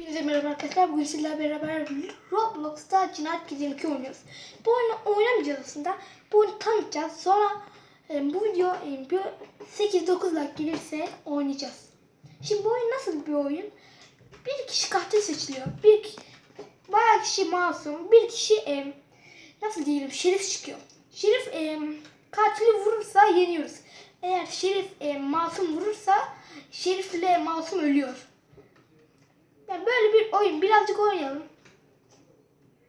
Hepinize merhaba arkadaşlar. Bugün sizlerle beraber Roblox'ta Cinayet Gizemi 2 oynuyoruz. Bu oyunu oynamayacağız aslında. Bu oyunu tanıtacağız. Sonra e, bu video e, bir 8-9 like gelirse oynayacağız. Şimdi bu oyun nasıl bir oyun? Bir kişi katil seçiliyor. Bir ki- bayağı kişi masum. Bir kişi e, nasıl diyelim şerif çıkıyor. Şerif e, katili vurursa yeniyoruz. Eğer şerif e, masum vurursa şerifle masum ölüyor. Yani böyle bir oyun. Birazcık oynayalım.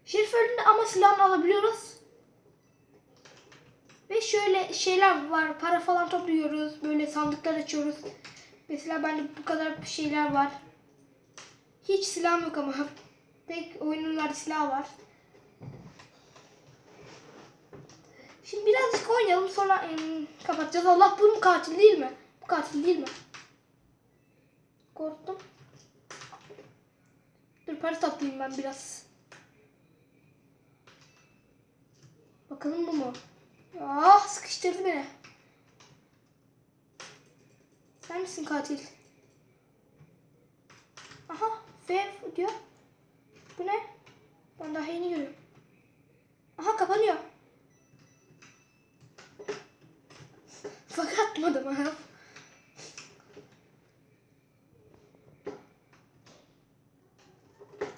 Şerif öldüğünde ama silahını alabiliyoruz. Ve şöyle şeyler var. Para falan topluyoruz. Böyle sandıklar açıyoruz. Mesela bende bu kadar şeyler var. Hiç silahım yok ama. Tek oyunlarda silah var. Şimdi birazcık oynayalım sonra em, kapatacağız. Allah bunun katil değil mi? Bu katil değil mi? Korktum. Para toplayayım ben biraz. Bakalım bu mu? Ah sıkıştırdı beni. Sen misin katil? Aha F diyor. Bu ne? Ben daha yeni görüyorum. Aha kapanıyor. Fakat atmadım ha.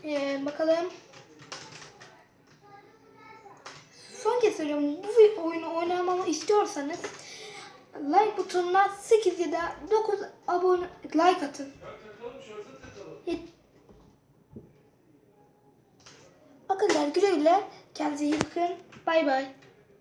Ee, bakalım. Son kez söylüyorum. Bu oyunu oynamamı istiyorsanız like butonuna 8 ya da 9 abone like atın. Bakın güle güle. Kendinize iyi bakın. Bay bay.